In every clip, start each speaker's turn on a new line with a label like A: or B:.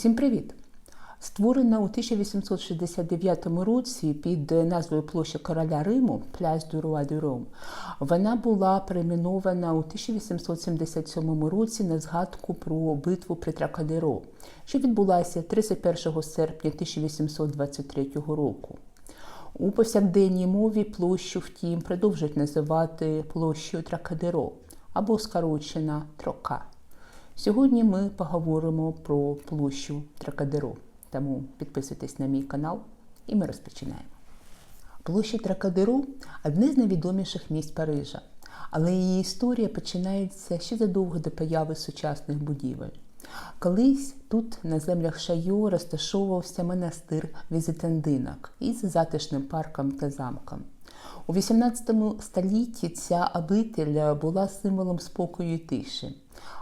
A: Всім привіт! Створена у 1869 році під назвою Площа Короля Риму Пляс du Roi вона була перейменована у 1877 році на згадку про битву при Тракадеро, що відбулася 31 серпня 1823 року. У повсякденній мові площу, втім, продовжують називати площею Тракадеро або скорочена Трока. Сьогодні ми поговоримо про площу Тракадеро. Тому підписуйтесь на мій канал і ми розпочинаємо. Площа Тракадеро одне з найвідоміших місць Парижа, але її історія починається ще задовго до появи сучасних будівель. Колись тут, на землях Шайо, розташовувався монастир візитандинок із затишним парком та замком. У XVIII столітті ця обитель була символом спокою і тиші.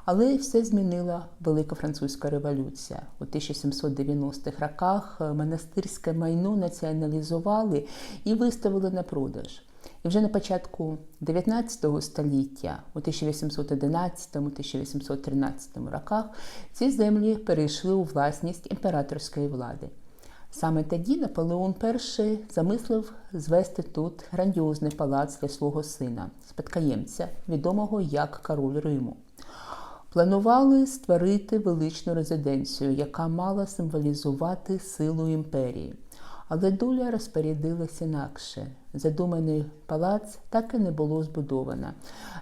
A: Але все змінила Велика Французька революція. У 1790-х роках монастирське майно націоналізували і виставили на продаж. І вже на початку 19 століття, у 1811-1813 роках, ці землі перейшли у власність імператорської влади. Саме тоді Наполеон І замислив звести тут грандіозний палац для свого сина, спадкоємця, відомого як король Риму. Планували створити величну резиденцію, яка мала символізувати силу імперії. Але доля розпорядилася інакше. Задуманий палац так і не було збудовано.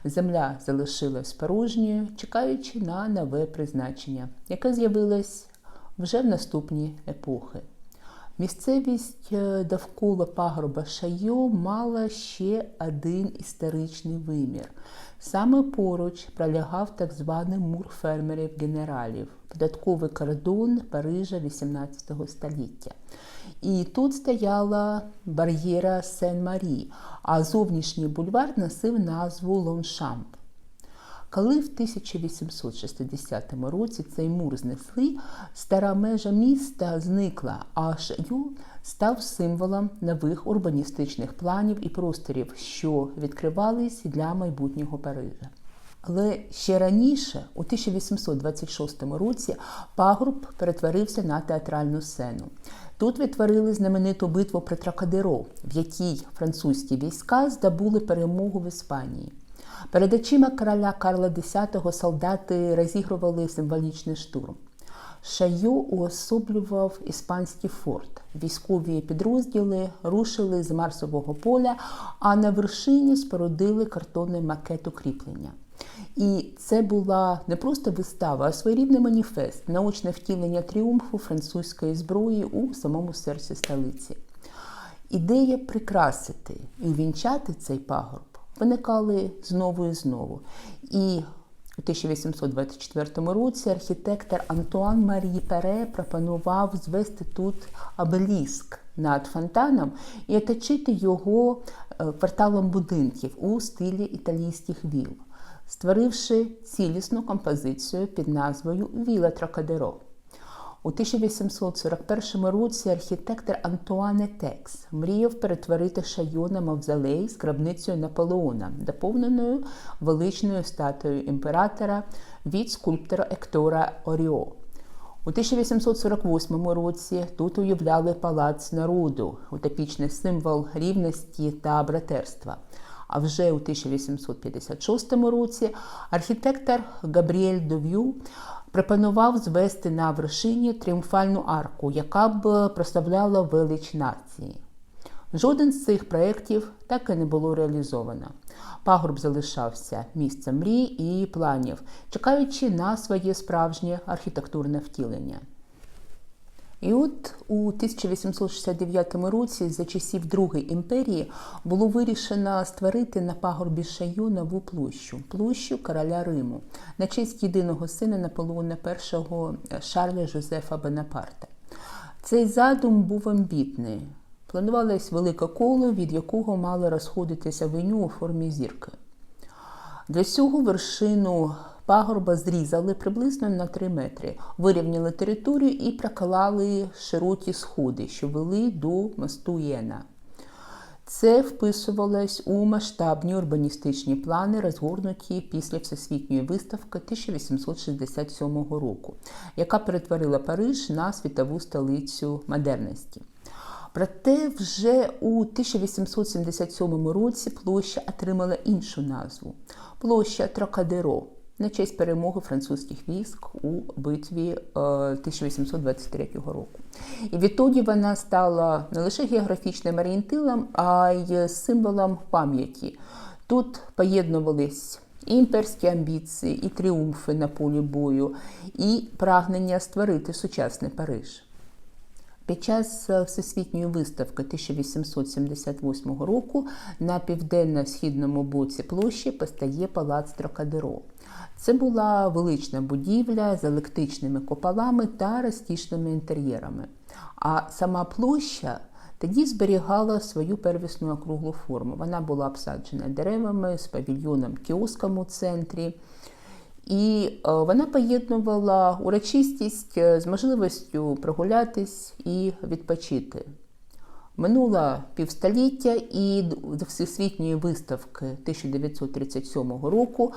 A: Земля залишилась порожньою, чекаючи на нове призначення, яке з'явилось вже в наступні епохи. Місцевість довкола пагорба Шайо мала ще один історичний вимір. Саме поруч пролягав так званий мур фермерів-генералів, податковий кордон Парижа XVIII століття. І тут стояла бар'єра Сен-Марі, а зовнішній бульвар носив назву Лоншамп. Коли в 1860 році цей мур знесли, стара межа міста зникла, а Шаю став символом нових урбаністичних планів і просторів, що відкривались для майбутнього Парижа. Але ще раніше, у 1826 році, пагорб перетворився на театральну сцену. Тут відтворили знамениту битву при Тракадеро, в якій французькі війська здобули перемогу в Іспанії. Перед очима короля Карла X солдати розігрували символічний штурм. Шайо уособлював іспанський форт. Військові підрозділи рушили з Марсового поля, а на вершині спорудили картонний макет укріплення. І це була не просто вистава, а своєрідний маніфест, научне втілення тріумфу французької зброї у самому серці столиці. Ідея прикрасити і вінчати цей пагорб виникали знову і знову. І у 1824 році архітектор Антуан Марії Пере пропонував звести тут обеліск над фонтаном і оточити його кварталом будинків у стилі італійських віл, створивши цілісну композицію під назвою Віла Трокадеро. У 1841 році архітектор Антуане Текс мріяв перетворити Шайо на мавзолей з гробницею Наполеона, доповненою величною статуєю імператора від скульптора Ектора Оріо. У 1848 році тут уявляли палац народу, утопічний символ рівності та братерства. А вже у 1856 році архітектор Габріель Дов'ю пропонував звести на вершині тріумфальну арку, яка б проставляла велич нації. Жоден з цих проєктів так і не було реалізовано. Пагорб залишався місцем мрій і планів, чекаючи на своє справжнє архітектурне втілення. І от у 1869 році, за часів Другої імперії, було вирішено створити на пагорбі Шаю нову площу площу короля Риму на честь єдиного сина Наполеона І Шарля Жозефа Бонапарта. Цей задум був амбітний. Планувалось велике коло, від якого мало розходитися веню у формі зірки. Для цього вершину пагорба зрізали приблизно на 3 метри, вирівняли територію і проколали широкі сходи, що вели до мосту Єна. Це вписувалось у масштабні урбаністичні плани, розгорнуті після Всесвітньої виставки 1867 року, яка перетворила Париж на світову столицю модерності. Проте вже у 1877 році площа отримала іншу назву площа Трокадеро на честь перемоги французьких військ у битві 1823 року. І відтоді вона стала не лише географічним орієнтиром, а й символом пам'яті. Тут поєднувались і імперські амбіції, і тріумфи на полі бою, і прагнення створити сучасний Париж. Під час всесвітньої виставки 1878 року на південно-східному боці площі постає палац Трокадеро. Це була велична будівля з електричними куполами та розтішними інтер'єрами. А сама площа тоді зберігала свою первісну округлу форму. Вона була обсаджена деревами з павільйоном кіоском у центрі. І е, вона поєднувала урочистість е, з можливістю прогулятись і відпочити. Минуло півстоліття і до Всесвітньої виставки 1937 року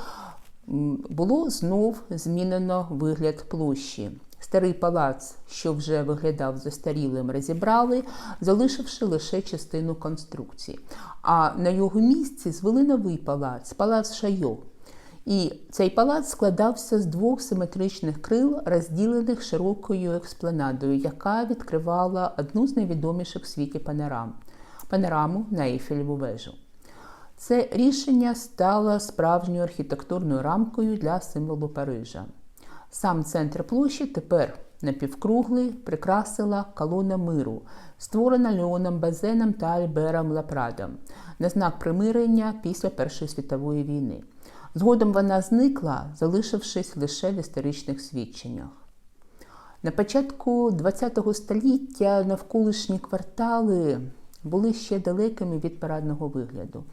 A: було знов змінено вигляд площі. Старий палац, що вже виглядав застарілим, розібрали, залишивши лише частину конструкції. А на його місці звели новий палац палац Шайо. І цей палац складався з двох симетричних крил, розділених широкою експланадою, яка відкривала одну з найвідоміших в світі панорам панораму на Ейфелеву вежу. Це рішення стало справжньою архітектурною рамкою для символу Парижа. Сам центр площі тепер напівкруглий прикрасила колона миру, створена Леоном Базеном та Альбером Лапрадом на знак примирення після Першої світової війни. Згодом вона зникла, залишившись лише в історичних свідченнях. На початку ХХ століття навколишні квартали були ще далекими від парадного вигляду.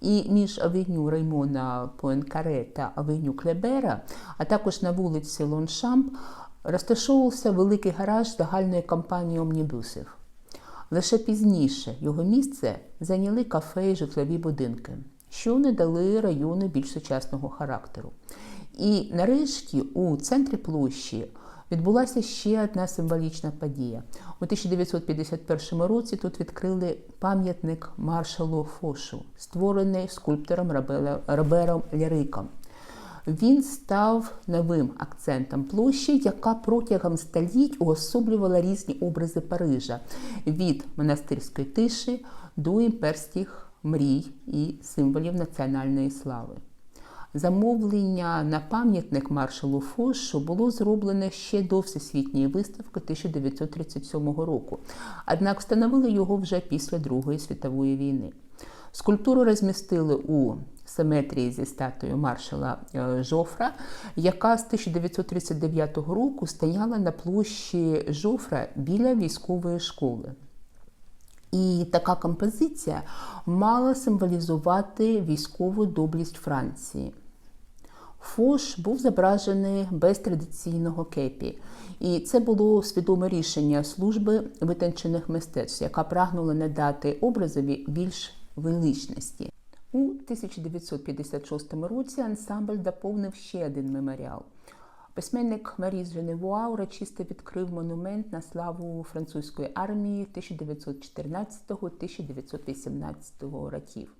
A: І між авеню Реймона Пуенкаре та авеню Клебера, а також на вулиці Лоншамп, розташовувався великий гараж загальної компанії омнібусів. Лише пізніше його місце зайняли кафе і житлові будинки, що не дали району більш сучасного характеру. І нарешті у центрі площі відбулася ще одна символічна подія. У 1951 році тут відкрили пам'ятник маршалу Фошу, створений скульптором Робером Ляриком. Він став новим акцентом площі, яка протягом століть уособлювала різні образи Парижа від монастирської тиші до імперських мрій і символів національної слави. Замовлення на пам'ятник маршалу Фошу було зроблене ще до Всесвітньої виставки 1937 року, однак встановили його вже після Другої світової війни. Скульптуру розмістили у симетрії зі статуєю маршала е, Жофра, яка з 1939 року стояла на площі Жофра біля військової школи. І така композиція мала символізувати військову доблість Франції. Фош був зображений без традиційного кепі, і це було свідоме рішення служби витончених мистецтв, яка прагнула надати образові більш величності. У 1956 році ансамбль доповнив ще один меморіал. Письменник Маріс Женевуа урочисто відкрив монумент на славу французької армії 1914-1918 років.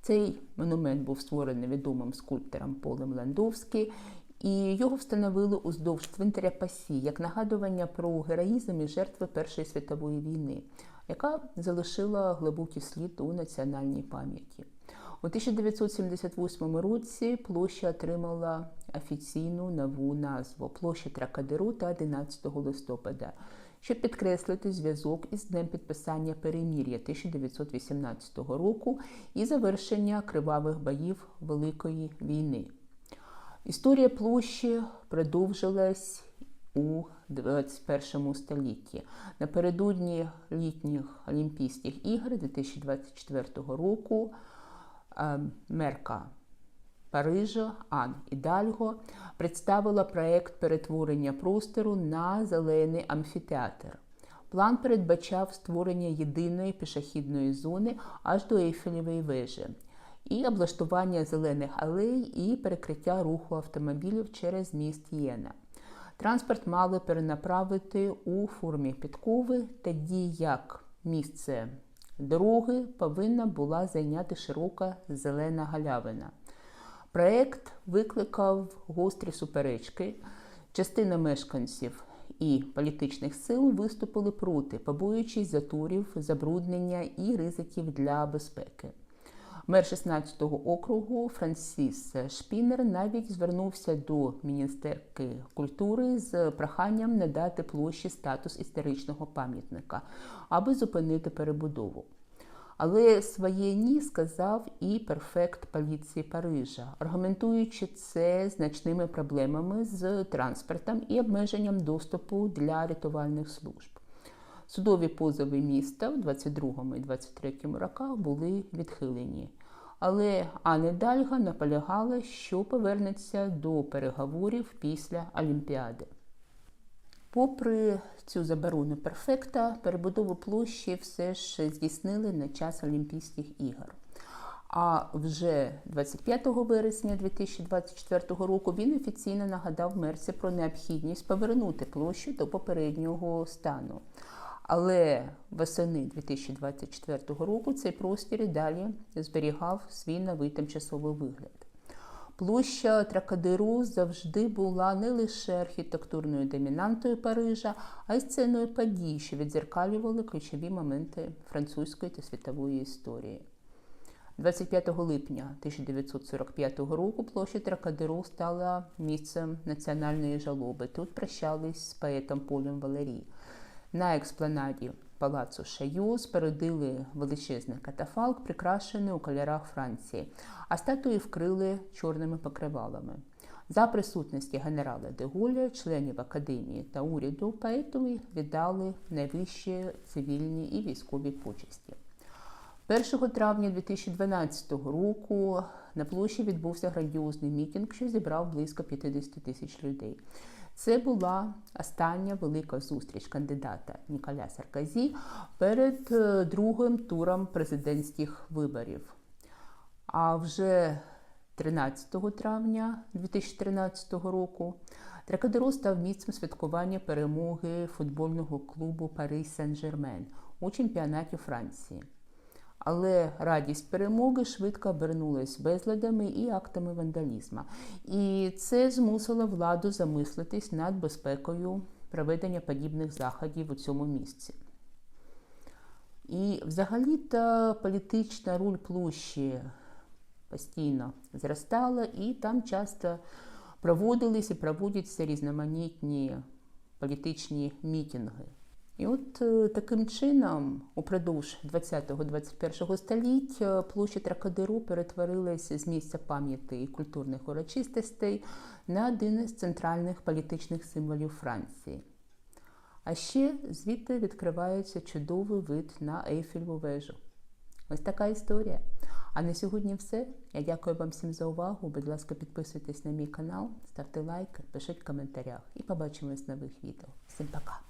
A: Цей монумент був створений відомим скульптором Полем Ландовський, і його встановили уздовж цвинтаря Пасі як нагадування про героїзм і жертви Першої світової війни, яка залишила глибокий слід у національній пам'яті. У 1978 році площа отримала офіційну нову назву площа Тракадеру та 11 листопада щоб підкреслити зв'язок із днем підписання перемір'я 1918 року і завершення кривавих боїв Великої війни. Історія площі продовжилась у 21 столітті. Напередодні літніх Олімпійських ігор 2024 року мерка Парижа Ан Ідальго представила проект перетворення простору на зелений амфітеатр. План передбачав створення єдиної пішохідної зони аж до Ейфелевої вежі і облаштування зелених алей і перекриття руху автомобілів через міст Єна. Транспорт мали перенаправити у формі підкови, тоді як місце дороги повинна була зайняти широка зелена галявина. Проект викликав гострі суперечки. Частина мешканців і політичних сил виступили проти, побоюючись заторів, забруднення і ризиків для безпеки. Мер 16-го округу Франсіс Шпінер навіть звернувся до міністерки культури з проханням надати площі статус історичного пам'ятника, аби зупинити перебудову. Але своє ні сказав і перфект поліції Парижа, аргументуючи це значними проблемами з транспортом і обмеженням доступу для рятувальних служб. Судові позови міста в 22 і 23 роках були відхилені. Але Анне Дальга наполягала, що повернеться до переговорів після Олімпіади. Попри цю заборону перфекта, перебудову площі все ж здійснили на час Олімпійських ігор. А вже 25 вересня 2024 року він офіційно нагадав мерці про необхідність повернути площу до попереднього стану. Але восени 2024 року цей простір і далі зберігав свій новий тимчасовий вигляд. Площа Тракадеру завжди була не лише архітектурною домінантою Парижа, а й сценою подій, що відзеркалювали ключові моменти французької та світової історії. 25 липня 1945 року площа Тракадеру стала місцем національної жалоби. Тут прощались з поетом Полем Валерій. На експланаді палацу Шаю спередили величезний катафалк, прикрашений у кольорах Франції, а статуї вкрили чорними покривалами. За присутності генерала Деголя, членів академії та уряду поетові віддали найвищі цивільні і військові почесті. 1 травня 2012 року на площі відбувся грандіозний мітинг, що зібрав близько 50 тисяч людей. Це була остання велика зустріч кандидата Ніколя Саркозі перед другим туром президентських виборів. А вже 13 травня 2013 року Тракадеро став місцем святкування перемоги футбольного клубу Париж Сен-Жермен у чемпіонаті Франції. Але радість перемоги швидко обернулась безладами і актами вандалізму. І це змусило владу замислитись над безпекою проведення подібних заходів у цьому місці. І взагалі-то політична роль площі постійно зростала, і там часто проводились і проводяться різноманітні політичні мітинги. І от е, таким чином, упродовж 20-21 століття площа Тракадеру перетворилася з місця пам'яті і культурних урочистостей на один із центральних політичних символів Франції. А ще звідти відкривається чудовий вид на Ейфельву вежу. Ось така історія. А на сьогодні все. Я дякую вам всім за увагу. Будь ласка, підписуйтесь на мій канал, ставте лайки, пишіть в коментарях і побачимось в нових відео. Всім пока!